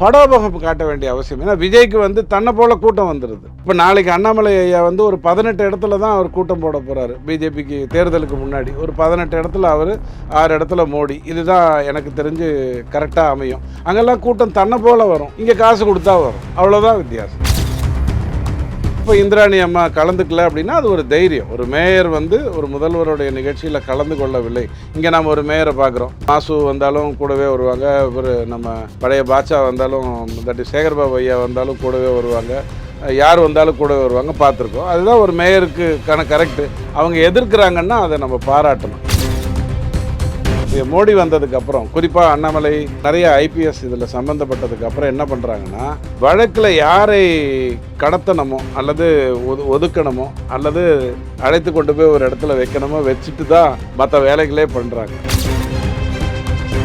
படோபகம் காட்ட வேண்டிய அவசியம். ஏன்னா விஜய்க்கு வந்து தன்னை போல கூட்டம் வந்துடுது இப்போ நாளைக்கு அண்ணாமலை ஐயா வந்து ஒரு பதினெட்டு இடத்துல தான் அவர் கூட்டம் போட போகிறாரு பிஜேபிக்கு தேர்தலுக்கு முன்னாடி. ஒரு பதினெட்டு இடத்துல அவர் ஆறு இடத்துல மோடி. இதுதான் எனக்கு தெரிஞ்சு கரெக்டாக அமையும். அங்கெல்லாம் கூட்டம் தன்னை போல வரும். இங்கே காசு கொடுத்தா வரும். அவ்வளோதான் வித்தியாசம். இப்போ இந்திராணி அம்மா கலந்துக்கல அப்படின்னா அது ஒரு தைரியம். ஒரு மேயர் வந்து ஒரு முதல்வருடைய நிகழ்ச்சியில் கலந்து கொள்ளவில்லை. இங்கே நம்ம ஒரு மேயரை பார்க்குறோம். மாசு வந்தாலும் கூடவே வருவாங்க. ஒரு நம்ம பழைய பாட்சா வந்தாலும் தட்டி சேகர்பாபு ஐயா வந்தாலும் கூடவே வருவாங்க. யார் வந்தாலும் கூடவே வருவாங்க. பார்த்துருக்கோம். அதுதான் ஒரு மேயருக்கு கரெக்டு அவங்க எதிர்க்கிறாங்கன்னா அதை நம்ம பாராட்டணும். இது மோடி வந்ததுக்கு அப்புறம் குறிப்பாக அண்ணாமலை நிறைய ஐபிஎஸ் இதில் சம்மந்தப்பட்டதுக்கப்புறம் என்ன பண்ணுறாங்கன்னா வழக்கில் யாரை கடத்தணுமோ அல்லது ஒது ஒதுக்கணுமோ அல்லது அழைத்து கொண்டு போய் ஒரு இடத்துல வைக்கணுமோ வச்சுட்டு தான் மற்ற வேலைகளே பண்ணுறாங்க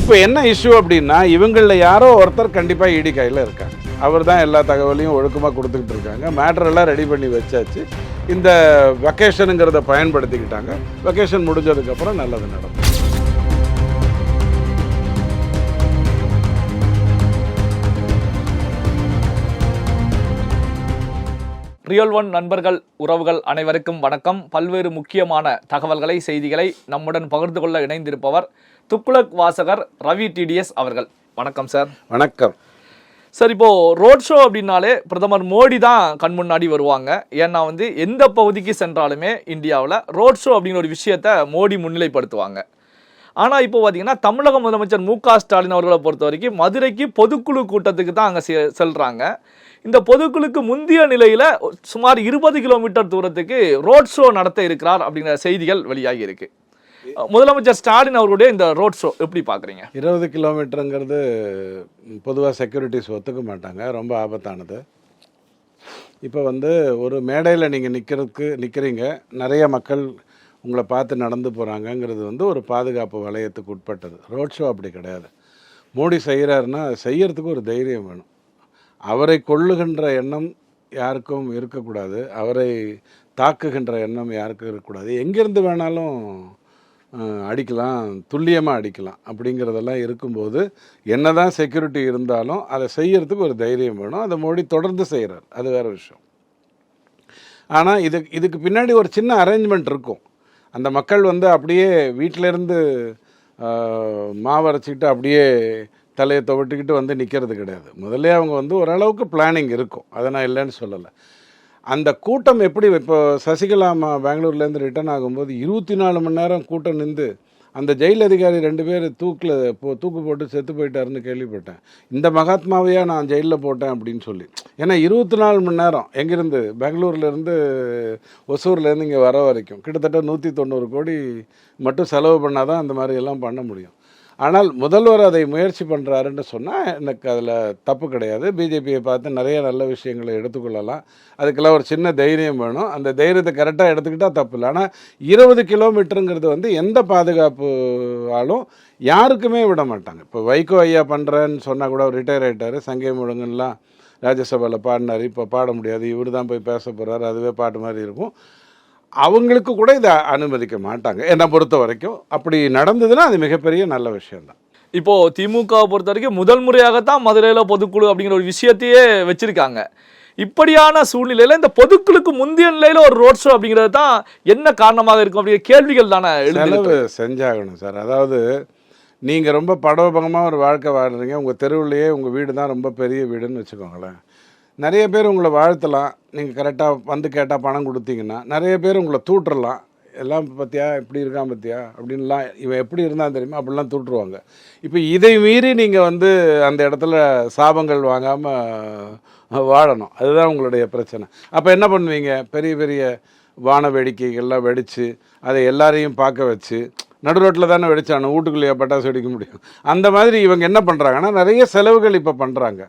இப்போ என்ன இஷ்யூ அப்படின்னா இவங்களில் யாரோ ஒருத்தர் கண்டிப்பாக இடி கையில் இருக்காங்க. அவர் தான் எல்லா தகவலையும் ஒழுக்கமாக கொடுத்துக்கிட்டு இருக்காங்க. மேட்ரெல்லாம் ரெடி பண்ணி வச்சாச்சு. இந்த வெக்கேஷனுங்கிறத பயன்படுத்திக்கிட்டாங்க. வெக்கேஷன் முடிஞ்சதுக்கப்புறம் நல்லது நடக்கும். ரியல் ஒன் நண்பர்கள் உறவுகள் அனைவருக்கும் வணக்கம். பல்வேறு முக்கியமான தகவல்களை செய்திகளை நம்முடன் பகிர்ந்து கொள்ள இணைந்திருப்பவர் துக்ளக் வாசகர் ரவி டிடிஎஸ் அவர்கள். வணக்கம் சார். வணக்கம். சார் இப்போ ரோட் ஷோ அப்படின்னாலே பிரதமர் மோடி தான் கண் முன்னாடி வருவாங்க. ஏன்னா வந்து எந்த பகுதிக்கு சென்றாலுமே இந்தியாவில் ரோட் ஷோ அப்படிங்கிற ஒரு விஷயத்த மோடி முன்னிலைப்படுத்துவாங்க. ஆனால் இப்போ பார்த்தீங்கன்னா தமிழக முதலமைச்சர் மு க ஸ்டாலின் அவர்களை பொறுத்த வரைக்கும் மதுரைக்கு பொதுக்குழு கூட்டத்துக்கு தான் அங்கே செல்கிறாங்க இந்த பொதுக்குழுக்கு முந்தைய நிலையில் சுமார் இருபது கிலோமீட்டர் தூரத்துக்கு ரோட் ஷோ நடத்த இருக்கிறார் அப்படிங்கிற செய்திகள் வெளியாகி இருக்கு. முதலமைச்சர் ஸ்டாலின் அவருடைய இந்த ரோட் ஷோ எப்படி பார்க்குறீங்க இருபது கிலோமீட்டருங்கிறது பொதுவாக செக்யூரிட்டிஸ் ஒத்துக்க மாட்டாங்க ரொம்ப ஆபத்தானது. இப்போ வந்து ஒரு மேடையில் நீங்கள் நிற்கிறதுக்கு நிற்கிறீங்க நிறைய மக்கள் உங்களை பார்த்து நடந்து போகிறாங்கங்கிறது வந்து ஒரு பாதுகாப்பு வளையத்துக்கு உட்பட்டது. ரோட் ஷோ அப்படி கிடையாது. மோடி செய்கிறாருன்னா செய்யறதுக்கு ஒரு தைரியம் வேணும். அவரை கொள்ளுகின்ற எண்ணம் யாருக்கும் இருக்கக்கூடாது. அவரை தாக்குகின்ற எண்ணம் யாருக்கும் இருக்கக்கூடாது. எங்கேருந்து வேணாலும் அடிக்கலாம் துல்லியமாக அடிக்கலாம் அப்படிங்கிறதெல்லாம் இருக்கும்போது என்னதான் செக்யூரிட்டி இருந்தாலும் அதை செய்யறதுக்கு ஒரு தைரியம் வேணும். அதை மோடி தொடர்ந்து செய்கிறார் அது வேற விஷயம். ஆனால் இது இதுக்கு பின்னாடி ஒரு சின்ன அரேஞ்ச்மெண்ட் இருக்கும். அந்த மக்கள் வந்து அப்படியே வீட்டிலேருந்து மாவரைச்சிக்கிட்டு அப்படியே தலையை துவட்டிக்கிட்டு வந்து நிற்கிறது கிடையாது. முதல்ல அவங்க வந்து ஓரளவுக்கு பிளானிங் இருக்கும். அதை நான் இல்லைன்னு சொல்லலை. அந்த கூட்டம் எப்படி இப்போ சசிகலா பெங்களூர்லேருந்து ரிட்டர்ன் ஆகும்போது இருபத்தி நாலு மணி நேரம் கூட்டம் நின்று அந்த ஜெயில் அதிகாரி ரெண்டு பேர் தூக்கில் போ தூக்கு போட்டு செத்து போயிட்டாருன்னு கேள்விப்பட்டேன். இந்த மகாத்மாவையா நான் ஜெயிலில் போட்டேன் அப்படின்னு சொல்லி. ஏன்னா இருபத்தி நாலு மணி நேரம் எங்கேருந்து? பெங்களூர்லேருந்து ஒசூர்லேருந்து இங்கே வர வரைக்கும். கிட்டத்தட்ட நூற்றி தொண்ணூறு கோடி மட்டும் செலவு பண்ணால் தான் அந்த மாதிரி எல்லாம் பண்ண முடியும். ஆனால் முதல்வர் அதை முயற்சி பண்ணுறாருன்னு சொன்னால் எனக்கு அதில் தப்பு கிடையாது. பிஜேபியை பார்த்து நிறைய நல்ல விஷயங்களை எடுத்துக்கொள்ளலாம். அதுக்கெல்லாம் ஒரு சின்ன தைரியம் வேணும். அந்த தைரியத்தை கரெக்டாக எடுத்துக்கிட்டால் தப்பு இல்லை. ஆனால் இருபது கிலோமீட்டருங்கிறது வந்து எந்த பாதுகாப்பு ஆளும் யாருக்குமே விட மாட்டாங்க. இப்போ வைகோ ஐயா பண்ணுறேன்னு சொன்னால் கூட ரிட்டையர் ஆகிட்டார் சங்கை முழுங்கன்லாம் ராஜ்யசபாவில் பாடினார். இப்போ பாட முடியாது. இவர் தான் போய் பேச போகிறாரு அதுவே பாட்டு மாதிரி இருக்கும். அவங்களுக்கு கூட இதை அனுமதிக்க மாட்டாங்க. என்னை பொறுத்த வரைக்கும் அப்படி நடந்ததுன்னா அது மிகப்பெரிய நல்ல விஷயம்தான். இப்போ திமுகவை பொறுத்த வரைக்கும் முதல் முறையாகத்தான் மதுரையில பொதுக்குழு அப்படிங்கிற ஒரு விஷயத்தையே வச்சிருக்காங்க. இப்படியான சூழ்நிலையில இந்த பொதுக்குழுக்கு முந்தைய நிலையில ஒரு ரோட் ஷோ அப்படிங்கிறது தான் என்ன காரணமாக இருக்கும் அப்படிங்கிற கேள்விகள் தானே செலவு செஞ்சாகணும் சார். அதாவது நீங்கள் ரொம்ப படோபகமாக ஒரு வாழ்க்கை வாழ்றீங்க. உங்கள் தெருவுலையே உங்கள் வீடு தான் ரொம்ப பெரிய வீடுன்னு வச்சுக்கோங்களேன். நிறைய பேர் உங்களை வாழ்த்தலாம். நீங்கள் கரெக்டாக வந்து கேட்டால் பணம் கொடுத்தீங்கன்னா நிறைய பேர் உங்களை தூட்டுறலாம் எல்லாம் பார்த்தியா இப்படி இருக்கான் பார்த்தியா அப்படின்லாம் இவன் எப்படி இருந்தால் தெரியுமா? அப்படிலாம் தூட்டுருவாங்க இப்போ இதை மீறி நீங்கள் வந்து அந்த இடத்துல சாபங்கள் வாங்காமல் வாழணும். அதுதான் உங்களுடைய பிரச்சனை. அப்போ என்ன பண்ணுவீங்க? பெரிய பெரிய வான வேடிக்கைகள்லாம் வெடித்து அதை எல்லாரையும் பார்க்க வச்சு நடு ரோட்டில் தானே வெடிச்சானு வீட்டுக்குள்ளேயே பட்டாசு வெடிக்க முடியும். அந்த மாதிரி இவங்க என்ன பண்ணுறாங்கன்னா நிறைய செலவுகள் இப்போ பண்ணுறாங்க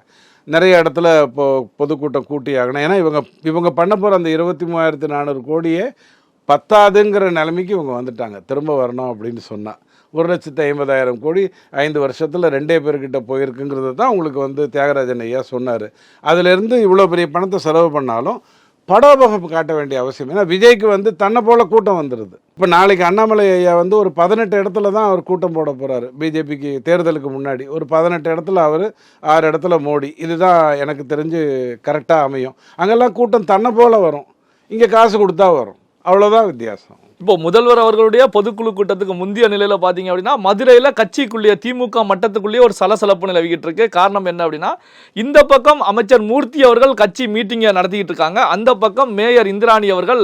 நிறைய இடத்துல இப்போ பொதுக்கூட்டம் கூட்டி ஆகணும். ஏன்னா இவங்க இவங்க பண்ண போகிற அந்த இருபத்தி மூவாயிரத்தி நானூறு கோடியே பத்தாதுங்கிற நிலைமைக்கு இவங்க வந்துட்டாங்க. திரும்ப வரணும் அப்படின்னு சொன்னால் ஒரு லட்சத்து ஐம்பதாயிரம் கோடி ஐந்து வருஷத்தில் ரெண்டே பேர்கிட்ட போயிருக்குங்கிறது தான் உங்களுக்கு வந்து தியாகராஜன் ஐயா சொன்னார். அதிலிருந்து இவ்வளோ பெரிய பணத்தை செலவு பண்ணாலும் படோபகம் காட்ட வேண்டிய அவசியம். ஏன்னா விஜய்க்கு வந்து தன்னை போல கூட்டம் வந்துடுது இப்போ நாளைக்கு அண்ணாமலை ஐயா வந்து ஒரு பதினெட்டு இடத்துல தான் அவர் கூட்டம் போட போகிறாரு பிஜேபிக்கு தேர்தலுக்கு முன்னாடி. ஒரு பதினெட்டு இடத்துல அவர் ஆறு இடத்துல மோடி. இதுதான் எனக்கு தெரிஞ்சு கரெக்டாக அமையும். அங்கெல்லாம் கூட்டம் தன்னை போல வரும். இங்கே காசு கொடுத்தா வரும். அவ்வளோதான் வித்தியாசம். இப்போ முதல்வர் அவர்களுடைய பொதுக்குழு கூட்டத்துக்கு முந்தைய நிலையில் பார்த்தீங்க அப்படின்னா மதுரையில் கட்சிக்குள்ளேயே திமுக மட்டத்துக்குள்ளேயே ஒரு சலசலப்பு நிலவிக்கிட்டு இருக்கு. காரணம் என்ன அப்படின்னா இந்த பக்கம் அமைச்சர் மூர்த்தி அவர்கள் கட்சி மீட்டிங்கை நடத்திக்கிட்டு இருக்காங்க. அந்த பக்கம் மேயர் இந்திராணி அவர்கள்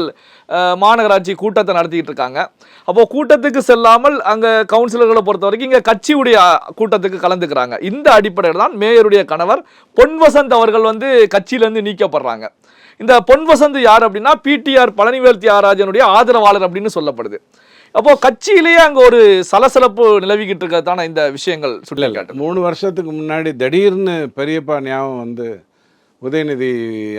மாநகராட்சி கூட்டத்தை நடத்திக்கிட்டு இருக்காங்க. அப்போது கூட்டத்துக்கு செல்லாமல் அங்கே கவுன்சிலர்களை பொறுத்த வரைக்கும் இங்கே கட்சியுடைய கூட்டத்துக்கு கலந்துக்கிறாங்க. இந்த அடிப்படையில் தான் மேயருடைய கணவர் பொன்வசந்த் அவர்கள் வந்து கட்சியிலேருந்து நீக்கப்படுறாங்க. இந்த பொன் வசந்த் யார் அப்படின்னா பிடிஆர் பழனிவேல் தியாகராஜனுடைய ஆதரவாளர் அப்படின்னு சொல்லப்படுது. அப்போ கட்சியிலேயே அங்க ஒரு சலசலப்பு நிலவிக்கிட்டு இருக்கிறதான இந்த விஷயங்கள் சுட்டி காட்டு மூணு வருஷத்துக்கு முன்னாடி திடீர்னு பெரியப்பா ஞாபகம் வந்து உதயநிதி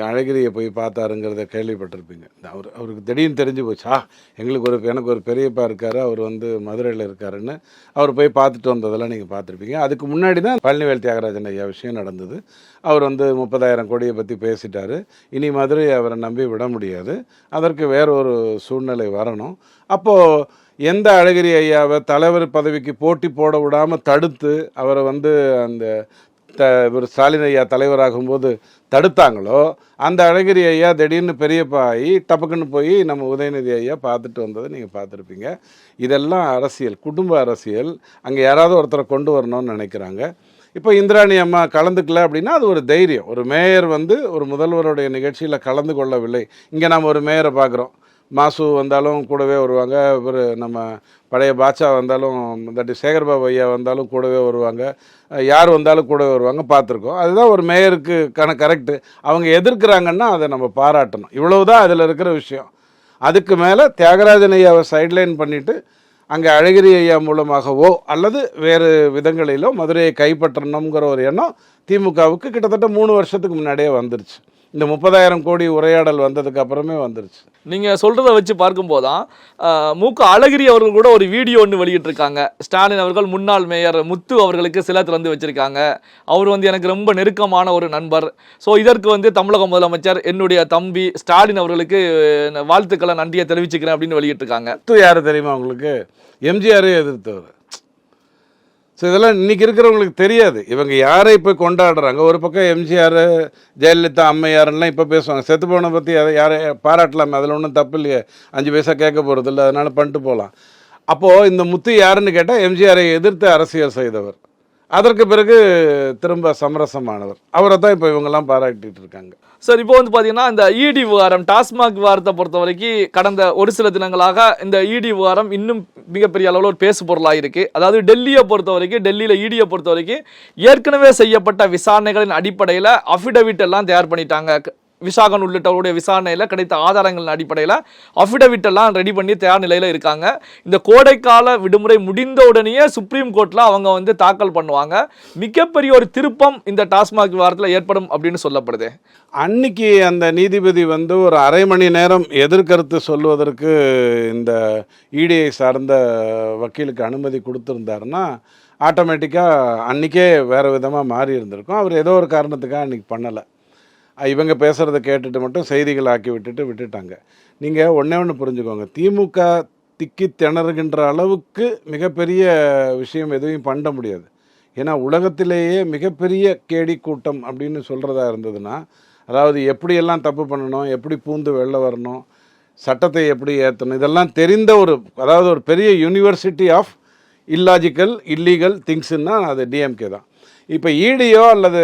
அழகிரியை போய் பார்த்தாருங்கிறத கேள்விப்பட்டிருப்பீங்க. அவர் அவருக்கு திடீர்னு தெரிஞ்சு போச்சா எங்களுக்கு ஒரு எனக்கு ஒரு பெரியப்பா இருக்காரு அவர் வந்து மதுரையில் இருக்காருன்னு அவர் போய் பார்த்துட்டு வந்ததெல்லாம் நீங்கள் பார்த்துருப்பீங்க. அதுக்கு முன்னாடி தான் பழனிவேல் தியாகராஜன் ஐயா விஷயம் நடந்தது. அவர் வந்து முப்பதாயிரம் கோடியை பற்றி பேசிட்டார். இனி மதுரையை அவரை நம்பி விட முடியாது. அதற்கு வேற ஒரு சூழ்நிலை வரணும். அப்போது எந்த அழகிரி ஐயாவை தலைவர் பதவிக்கு போட்டி போட விடாமல் தடுத்து அவரை வந்து அந்த த ஒரு ஸ்டாலின் ஐயா தலைவராகும்போது தடுத்தாங்களோ அந்த அழகிரி ஐயா திடீர்னு பெரியப்பா ஆகி டப்புக்குன்னு போய் நம்ம உதயநிதி ஐயா பார்த்துட்டு வந்ததை நீங்கள் பார்த்துருப்பீங்க. இதெல்லாம் அரசியல் குடும்ப அரசியல். அங்கே யாராவது ஒருத்தரை கொண்டு வரணும்னு நினைக்கிறாங்க. இப்போ இந்திராணி அம்மா கலந்துக்கல அப்படின்னா அது ஒரு தைரியம். ஒரு மேயர் வந்து ஒரு முதல்வருடைய நிகழ்ச்சியில் கலந்து கொள்ளவில்லை. இங்கே நம்ம ஒரு மேயரை பார்க்குறோம். மாசு வந்தாலும் கூடவே வருவாங்க. இவர் நம்ம பழைய பாட்சா வந்தாலும் தட்டி சேகர்பாபு ஐயா வந்தாலும் கூடவே வருவாங்க. யார் வந்தாலும் கூடவே வருவாங்க. பார்த்துருக்கோம். அதுதான் ஒரு மேயருக்கு கண கரெக்டு அவங்க எதிர்க்கிறாங்கன்னா அதை நம்ம பாராட்டணும். இவ்வளவுதான் அதில் இருக்கிற விஷயம். அதுக்கு மேலே தியாகராஜன் ஐயாவை சைட்லைன் பண்ணிவிட்டு அங்கே அழகிரி ஐயா மூலமாகவோ அல்லது வேறு விதங்களிலோ மதுரையை கைப்பற்றணுங்கிற ஒரு எண்ணம் திமுகவுக்கு கிட்டத்தட்ட மூணு வருஷத்துக்கு முன்னாடியே வந்துருச்சு. இந்த முப்பதாயிரம் கோடி உரையாடல் வந்ததுக்கு அப்புறமே வந்துருச்சு. நீங்க சொல்றத வச்சு பார்க்கும்போதான் அஹ், மு க அழகிரி அவர்கள் கூட ஒரு வீடியோ ஒன்று வெளியிட்டிருக்காங்க. ஸ்டாலின் அவர்கள் முன்னாள் மேயர் முத்து அவர்களுக்கு சில திறந்து வச்சிருக்காங்க. அவர் வந்து எனக்கு ரொம்ப நெருக்கமான ஒரு நண்பர். ஸோ இதற்கு வந்து தமிழக முதலமைச்சர் என்னுடைய தம்பி ஸ்டாலின் அவர்களுக்கு வாழ்த்துக்களை நன்றியை தெரிவிச்சுக்கிறேன் அப்படின்னு வெளியிட்டிருக்காங்க. முத்து யார் தெரியுமா உங்களுக்கு? எம்ஜிஆரே எதிர்த்தவர். ஸோ இதெல்லாம் இன்றைக்கி இருக்கிறவங்களுக்கு தெரியாது. இவங்க யாரை இப்போ கொண்டாடுறாங்க? ஒரு பக்கம் எம்ஜிஆர் ஜெயலலிதா அம்மையாரெல்லாம் இப்போ பேசுவாங்க. செத்து போனை பற்றி அதை யாரை பாராட்டலாமே? அதில் ஒன்றும் தப்பு இல்லையே. அஞ்சு பைசா கேட்க போகிறது இல்லை அதனால பண்ணிட்டு போகலாம் அப்போது இந்த முத்து யாருன்னு கேட்டால் எம்ஜிஆரை எதிர்த்து அரசியல் செய்தவர். அதற்கு பிறகு திரும்ப சமரசமானவர். அவரை தான் இப்போ இவங்கெல்லாம் பாராட்டிட்டு இருக்காங்க. சார் இப்போ வந்து பார்த்தீங்கன்னா இந்த இடி விவகாரம் டாஸ்மாக் விவகாரத்தை பொறுத்த வரைக்கும் கடந்த ஒரு சில தினங்களாக இந்த இடி விவகாரம் இன்னும் மிகப்பெரிய அளவில் ஒரு பேசு பொருளாக இருக்குது அதாவது டெல்லியை பொறுத்த வரைக்கும் டெல்லியில் இடியை பொறுத்த வரைக்கும் ஏற்கனவே செய்யப்பட்ட விசாரணைகளின் அடிப்படையில் அஃபிடவிட் எல்லாம் தயார் பண்ணிட்டாங்க. விசாகன் உள்ளிட்டவருடைய விசாரணையில் கிடைத்த ஆதாரங்களின் அடிப்படையில் அஃபிடவிட் எல்லாம் ரெடி பண்ணி தயார் நிலையில் இருக்காங்க. இந்த கோடைக்கால விடுமுறை முடிந்த உடனேயே சுப்ரீம் கோர்ட்டில் அவங்க வந்து தாக்கல் பண்ணுவாங்க. மிகப்பெரிய ஒரு திருப்பம் இந்த டாஸ்மாக் விவகாரத்தில் ஏற்படும் அப்படின்னு சொல்லப்படுது. அன்னைக்கு அந்த நீதிபதி வந்து ஒரு அரை மணி நேரம் எதிர்கருத்து சொல்வதற்கு இந்த இடிஐ சார்ந்த வக்கீலுக்கு அனுமதி கொடுத்துருந்தாருன்னா ஆட்டோமேட்டிக்காக அன்றைக்கே வேறு விதமாக மாறி இருந்திருக்கும். அவர் ஏதோ ஒரு காரணத்துக்காக அன்றைக்கி பண்ணலை. இவங்க பேசுகிறத கேட்டுட்டு மட்டும் செய்திகள் ஆக்கி விட்டுட்டு விட்டுட்டாங்க. நீங்கள் ஒன்றே ஒன்று புரிஞ்சுக்கோங்க. திமுக திக்கி திணறுகின்ற அளவுக்கு மிகப்பெரிய விஷயம் எதுவும் பண்ண முடியாது. ஏன்னா உலகத்திலேயே மிகப்பெரிய கேடி கூட்டம் அப்படின்னு சொல்கிறதா இருந்ததுன்னா அதாவது எப்படியெல்லாம் தப்பு பண்ணணும் எப்படி பூந்து வெளில வரணும் சட்டத்தை எப்படி ஏற்றணும் இதெல்லாம் தெரிந்த ஒரு அதாவது ஒரு பெரிய யூனிவர்சிட்டி ஆஃப் இல்லாஜிக்கல் இல்லீகல் திங்ஸ்ன்னா அது டிஎம்கே தான். இப்போ ஈடியோ அல்லது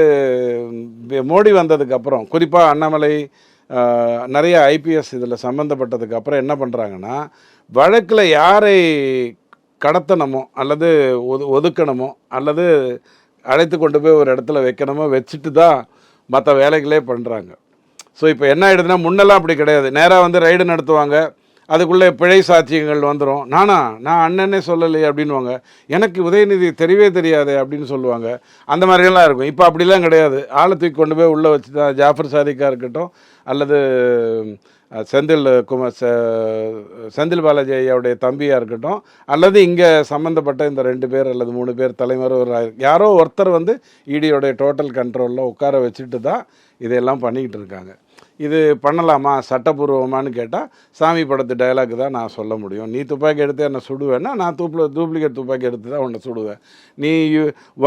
மோடி வந்ததுக்கப்புறம் குறிப்பாக அண்ணாமலை நிறைய ஐபிஎஸ் இதில் சம்மந்தப்பட்டதுக்கு அப்புறம் என்ன பண்ணுறாங்கன்னா வழக்கில் யாரை கடத்தணுமோ அல்லது ஒது ஒதுக்கணுமோ அல்லது அழைத்து கொண்டு போய் ஒரு இடத்துல வைக்கணுமோ வச்சுட்டு தான் மற்ற வேலைகளே பண்ணுறாங்க ஸோ இப்போ என்ன ஆகிடுதுன்னா முன்னெல்லாம் அப்படி கிடையாது. நேராக வந்து ரைடு நடத்துவாங்க. அதுக்குள்ளே பிழை சாட்சியங்கள் வந்துடும் நானா நான் அண்ணனே சொல்லலையே அப்படின்வாங்க எனக்கு உதயநிதி தெரியவே தெரியாதே அப்படின்னு சொல்லுவாங்க. அந்த மாதிரியெல்லாம் இருக்கும். இப்போ அப்படிலாம் கிடையாது. ஆளை தூக்கி கொண்டு போய் உள்ளே வச்சு தான் ஜாஃபர் சாதிக்காக இருக்கட்டும் அல்லது செந்தில் குமார் செந்தில் பாலாஜி ஐயாவுடைய தம்பியாக இருக்கட்டும் அல்லது இங்கே சம்மந்தப்பட்ட இந்த ரெண்டு பேர் அல்லது மூணு பேர் தலைமறைவர் யாரோ ஒருத்தர் வந்து இடியோடைய டோட்டல் கண்ட்ரோலில் உட்கார வச்சுட்டு தான் இதையெல்லாம் பண்ணிக்கிட்டு இருக்காங்க. இது பண்ணலாமா? சட்டப்பூர்வமானு கேட்டால் சாமி படத்து டைலாக் தான் நான் சொல்ல முடியும். நீ துப்பாக்கி எடுத்து என்னை சுடுவேன்னா நான் தூப்பில் டூப்ளிகேட் துப்பாக்கி எடுத்து தான் உன்னை சுடுவேன். நீ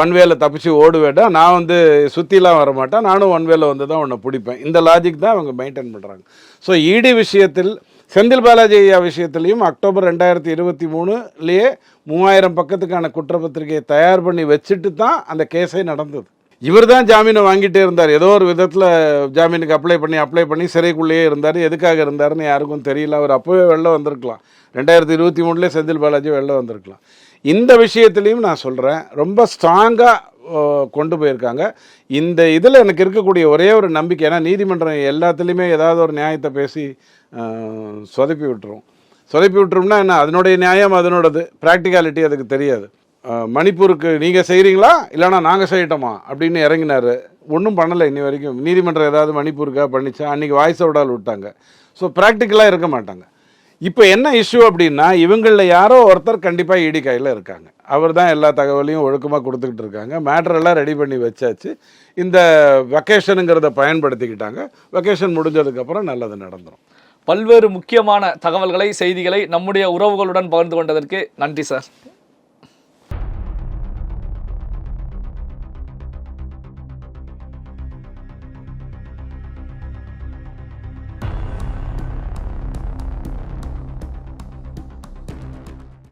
ஒன் வேல தப்பிச்சு ஓடுவேடா நான் வந்து சுற்றிலாம் வரமாட்டேன். நானும் ஒன் வேல வந்து தான் உன்னை பிடிப்பேன். இந்த லாஜிக் தான் அவங்க மெயின்டைன் பண்ணுறாங்க ஸோ இடி விஷயத்தில் செந்தில் பாலாஜி ஐயா விஷயத்துலையும் அக்டோபர் ரெண்டாயிரத்தி இருபத்தி மூணுலேயே மூவாயிரம் பக்கத்துக்கான குற்றப்பத்திரிகையை தயார் பண்ணி வச்சுட்டு தான் அந்த கேஸே நடந்தது. இவர் தான் ஜாமீனை வாங்கிட்டே இருந்தார். ஏதோ ஒரு விதத்தில் ஜாமீனுக்கு அப்ளை பண்ணி அப்ளை பண்ணி சிறைக்குள்ளேயே இருந்தார். எதுக்காக இருந்தாருன்னு யாருக்கும் தெரியல. அவர் அப்போவே வெளில வந்திருக்கலாம். ரெண்டாயிரத்தி இருபத்தி மூணுலேயே செந்தில் பாலாஜி வெளில வந்திருக்கலாம். இந்த விஷயத்துலையும் நான் சொல்கிறேன் ரொம்ப ஸ்ட்ராங்காக கொண்டு போயிருக்காங்க. இந்த இதில் எனக்கு இருக்கக்கூடிய ஒரே ஒரு நம்பிக்கை ஏன்னா நீதிமன்றம் எல்லாத்துலேயுமே ஏதாவது ஒரு நியாயத்தை பேசி சொதப்பி விட்டுரும். சொதப்பி விட்டுரும்னா என்ன? அதனுடைய நியாயம் அதனோடது ப்ராக்டிகாலிட்டி அதுக்கு தெரியாது. மணிப்பூருக்கு நீங்கள் செய்கிறீங்களா இல்லைனா நாங்கள் செய்யட்டோமா? அப்படின்னு இறங்கினார். ஒன்றும் பண்ணலை இன்னி வரைக்கும். நீதிமன்றம் ஏதாவது மணிப்பூருக்காக பண்ணிச்சா? அன்றைக்கி வாய்ஸ் விடால் விட்டாங்க. ஸோ ப்ராக்டிக்கலாக இருக்க மாட்டாங்க. இப்போ என்ன இஷ்யூ அப்படின்னா இவங்களில் யாரோ ஒருத்தர் கண்டிப்பாக இடி கையில் இருக்காங்க. அவர் தான் எல்லா தகவலையும் ஒழுக்கமாக கொடுத்துக்கிட்டு இருக்காங்க. மேட்ரெல்லாம் ரெடி பண்ணி வச்சாச்சு. இந்த வெக்கேஷனுங்கிறத பயன்படுத்திக்கிட்டாங்க. வெக்கேஷன் முடிஞ்சதுக்கப்புறம் நல்லது நடந்துடும் பல்வேறு முக்கியமான தகவல்களை செய்திகளை நம்முடைய உறவுகளுடன் பகிர்ந்து கொண்டதற்கு நன்றி சார்.